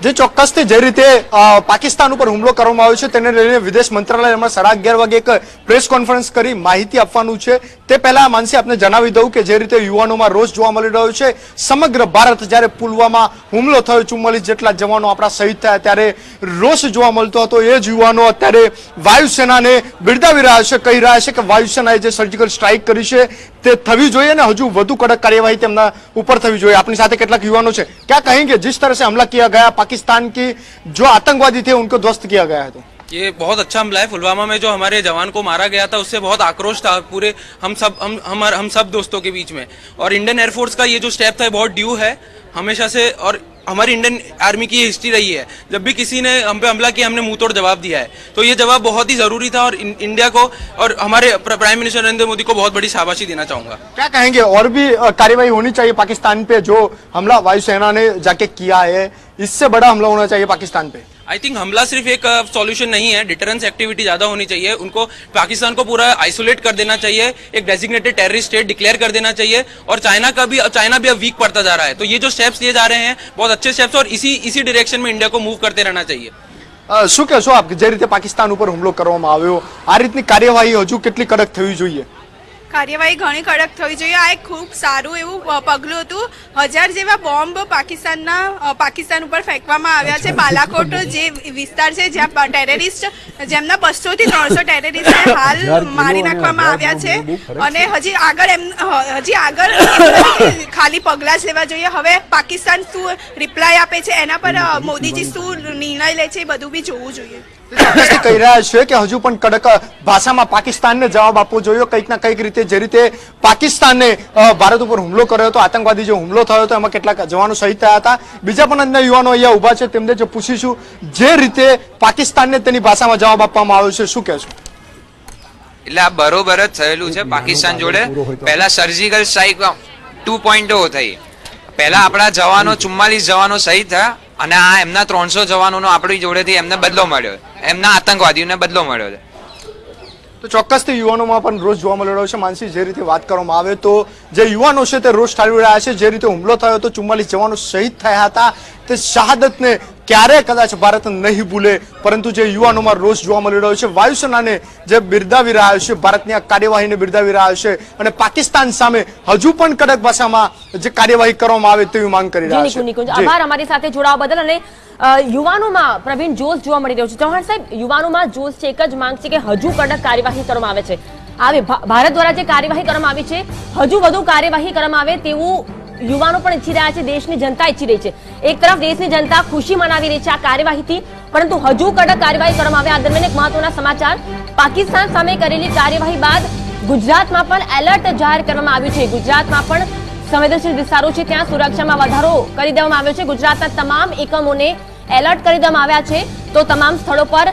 જે ચોક્કસથી જે રીતે પાકિસ્તાન ઉપર હુમલો કરવામાં આવ્યો છે, તેને લઈને વિદેશ મંત્રાલય હમણાં સાડા અગિયાર વાગે એક પ્રેસ કોન્ફરન્સ કરી માહિતી આપવાનું છે. તે પહેલા માનસી, આપને જણાવી દઉં કે જે રીતે યુવાનોમાં રોષ જોવા મળી રહ્યો છે, સમગ્ર ભારત જ્યારે પુલવામા હુમલો થયો, ચુમ્માલીસ જેટલા જવાનો આપણા શહીદ થયા ત્યારે રોષ જોવા મળતો હતો. એ જ યુવાનો અત્યારે વાયુસેનાને બિરદાવી રહ્યા છે, કહી રહ્યા છે કે વાયુસેનાએ જે સર્જિકલ સ્ટ્રાઇક કરી છે તે થવી જોઈએ ને હજુ વધુ કડક કાર્યવાહી તેમના ઉપર થવી જોઈએ આપણી સાથે કેટલાક યુવાનો છે क्या कहेंगे जिस तरह से हमला किया गया पाकिस्तान की जो आतंकवादी थे उनको ध्वस्त किया गया है तो ये बहुत अच्छा हमला है पुलवामा में जो हमारे जवान को मारा गया था उससे बहुत आक्रोश था पूरे हम सब हम हम हम सब दोस्तों के बीच में और इंडियन एयरफोर्स का ये जो स्टेप था ये बहुत ड्यू है हमेशा से और हमारी इंडियन आर्मी की हिस्ट्री रही है। जब भी किसी ने हम पे हमला किया, हमने मुँह तोड़ जवाब दिया है। तो ये जवाब बहुत ही ज़रूरी था और इंडिया को और हमारे प्राइम मिनिस्टर नरेंद्र मोदी को बहुत बड़ी शाबाशी देना चाहूँगा। क्या कहेंगे, और भी कार्यवाही होनी चाहिए पाकिस्तान पे, जो हमला वायुसेना ने जाके किया है, इससे बड़ा हमला होना चाहिए पाकिस्तान पे? आई थिंक हमला सिर्फ एक सॉल्यूशन नहीं है डिटरेंस एक्टिविटी ज्यादा होनी चाहिए उनको पाकिस्तान को पूरा आइसोलेट कर देना चाहिए एक डेजिग्नेटेड टेररिस्ट स्टेट डिक्लेयर कर देना चाहिए और चाइना का भी चाइना भी अब वीक पड़ता जा रहा है तो ये जो स्टेप्स लिए जा रहे हैं बहुत अच्छे स्टेप्स और इसी इसी डायरेक्शन में इंडिया को मूव करते रहना चाहिए અ, શું કહેશો આપ જે રીતે પાકિસ્તાન ઉપર હુમલો કરવામાં આવ્યો આ રીતની કાર્યવાહી હજુ કેટલી કડક થવી જોઈએ કાર્યવાહી ઘણી કડક થવી જોઈએ. આ એક ખૂબ સારું એવું પગલું હતું. હજાર જેવા બોમ્બ પાકિસ્તાનના પાકિસ્તાન ઉપર ફેંકવામાં આવ્યા છે. બાલાકોટ જે વિસ્તાર છે જ્યાં ટેરરિસ્ટ જેમના બસો થી ત્રણસો ટેરરિસ્ટને હાલ મારી નાખવામાં આવ્યા છે. અને હજી આગળ એમ હજી આગળ ખાલી પગલાં જ લેવા જોઈએ. હવે પાકિસ્તાન શું રિપ્લાય આપે છે? એના પર મોદીજી શું નિર્ણય લે છે એ બધું બી જોવું જોઈએ. કહી રહ્યા છે કે હજુ પણ કડક ભાષામાં પાકિસ્તાનને જવાબ આપવો જોઈએ. કંઈક ના કંઈક રીતે જે રીતે પાકિસ્તાને અ, ભારત ઉપર હુમલો કર્યો હતો આતંકવાદી જે હુમલો થયો હતો એમાં કેટલાક જવાનો શહીદ થયા હતા. બીજા પણ અન્ય યુવાનો અહીંયા ઊભા છે તેમને જો પૂછીશું જે રીતે પાકિસ્તાનને તેની ભાષામાં જવાબ આપવામાં આવ્યો છે શું કહેશો? એટલે આ બરોબર જ થયેલું છે પાકિસ્તાન જોડે. પહેલા સર્જિકલ સ્ટ્રાઇક ટુ પોઈન્ટ થઈ. પહેલા આપણા જવાનો ચુમ્માલીસ જવાનો શહીદ થયા. અને આ એમના ત્રણસો જવાનોનો આપણી જોડેથી એમને બદલો મળ્યો એમના આતંકવાદીઓને બદલો મળ્યો છે. તો ચોક્કસથી યુવાનોમાં પણ રોષ જોવા મળી રહ્યો છે. માનસી, જે રીતે વાત કરવામાં આવે તો જે યુવાનો છે તે રોષ ઠાલવી રહ્યા છે. જે રીતે હુમલો થયો હતો ચુમ્માલીસ જવાનો શહીદ થયા હતા. તે શહાદતને ક્યારે કદાચ ભારત નહીં ભૂલે પરંતુ જે યુવાનોમાં રોષ જોવા મળી રહ્યો છે વાયુસેનાને જે બિરદાવી રહ્યા છે ભારતની આ કાર્યવાહીને બિરદાવી રહ્યા છે અને પાકિસ્તાન સામે હજુ પણ કડક ભાષામાં જે કાર્યવાહી કરવામાં આવે તેવી માંગ કરી રહ્યા છે. આભાર અમારી સાથે જોડાવા બદલ અને યુવાનોમાં પ્રવીણ જોશ જોવા મળી રહ્યો છે. ચૌહાણ સાહેબ યુવાનોમાં જોશ છે એક જ માંગ છે કે હજુ કડક કાર્યવાહી કરવામાં આવે છે. આવે ભારત દ્વારા જે કાર્યવાહી કરવામાં આવી છે હજુ વધુ કાર્યવાહી કરવામાં આવે તેવું યુવાનો પણ ઈચ્છી રહ્યા છે, દેશની જનતા ઈચ્છી રહી છે. એક તરફ દેશની જનતા ખુશી મનાવી રહી છે આ કાર્યવાહીથી, પરંતુ હજુ કડક કાર્યવાહી કરવામાં આવે. આ દરમિયાન એક મહત્વના સમાચાર, પાકિસ્તાન સામે કરેલી કાર્યવાહી બાદ ગુજરાતમાં પણ એલર્ટ જાહેર કરવામાં આવ્યું છે. ગુજરાતમાં પણ સંવેદનશીલ વિસ્તારો છે, ત્યાં સુરક્ષામાં વધારો કરી દેવામાં આવ્યો છે. ગુજરાતના તમામ એકમોને એલર્ટ કરી દેવામાં આવ્યા છે. તો તમામ સ્થળો પર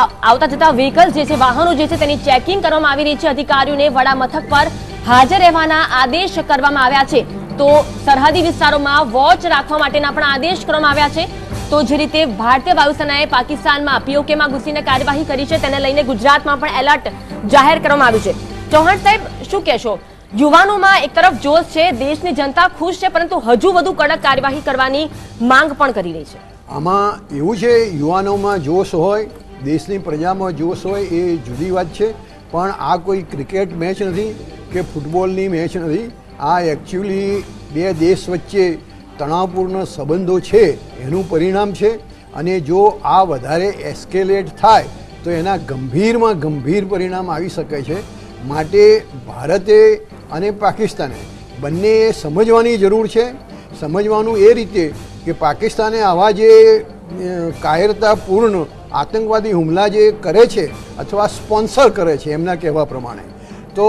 આવતા જતા વ્હીકલ જે છે, વાહનો જે છે, તેની ચેકિંગ કરવામાં આવી રહી છે. અધિકારીઓને વડા મથક પર હાજર રહેવાના આદેશ કરવામાં આવ્યા છે. તો સરહદી વિસ્તારોમાં વોચ રાખવા માટેના પણ આદેશ કરવામાં આવ્યા છે. તો જે રીતે ભારતીય વાયુસેનાએ પાકિસ્તાનમાં પીઓકેમાં ઘૂસીને કાર્યવાહી કરી છે, તેને લઈને ગુજરાતમાં પણ એલર્ટ જાહેર કરવામાં આવ્યું છે. ચૌહાણ સાહેબ, શું કહેશો? યુવાનોમાં એક તરફ જોશ છે, દેશની જનતા ખુશ છે, પરંતુ હજુ વધુ કડક કાર્યવાહી કરવાની માંગ પણ કરી રહી છે. આમાં એવું છે, યુવાનોમાં જોશ હોય, દેશની પ્રજામાં જોશ હોય, એ જુદી વાત છે. પણ આ કોઈ ક્રિકેટ મેચ નથી કે ફૂટબોલની મેચ નથી. આ એકચ્યુઅલી બે દેશ વચ્ચે તણાવપૂર્ણ સંબંધો છે, એનું પરિણામ છે. અને જો આ વધારે એસ્કેલેટ થાય, તો એના ગંભીરમાં ગંભીર પરિણામ આવી શકે છે. માટે ભારતે અને પાકિસ્તાને બંને સમજવાની જરૂર છે. સમજવાનું એ રીતે કે પાકિસ્તાને આવા જે કાયરતાપૂર્ણ આતંકવાદી હુમલા જે કરે છે અથવા સ્પોન્સર કરે છે એમના કહેવા પ્રમાણે, તો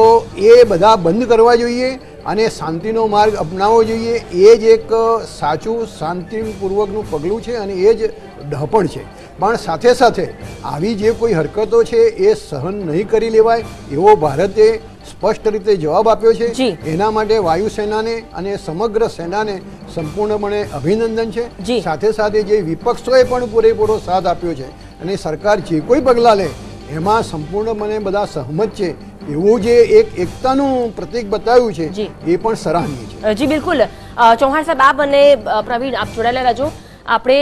એ બધા બંધ કરવા જોઈએ. અને શાંતિનો માર્ગ અપનાવવો જોઈએ. એ જ એક સાચું શાંતિપૂર્વકનું પગલું છે અને એ જ ડહપણ છે. પણ સાથે સાથે આવી જે કોઈ હરકતો છે એ સહન નહીં કરી લેવાય એવો ભારતે સ્પષ્ટ રીતે જવાબ આપ્યો છે. એના માટે વાયુસેનાને અને સમગ્ર સેનાને સંપૂર્ણપણે અભિનંદન છે. સાથે સાથે જે વિપક્ષોએ પણ પૂરેપૂરો સાથ આપ્યો છે અને સરકાર જે કોઈ પગલાં લે એમાં સંપૂર્ણપણે બધા સહમત છે એવું જે એક એકતાનું પ્રતીક બતાવ્યું છે. એ પણ સરાહનીય છે. જી બિલકુલ. ચૌહાણ સાહેબ આપ અને પ્રવીણ આપ જોડાયેલા રહેજો. આપણે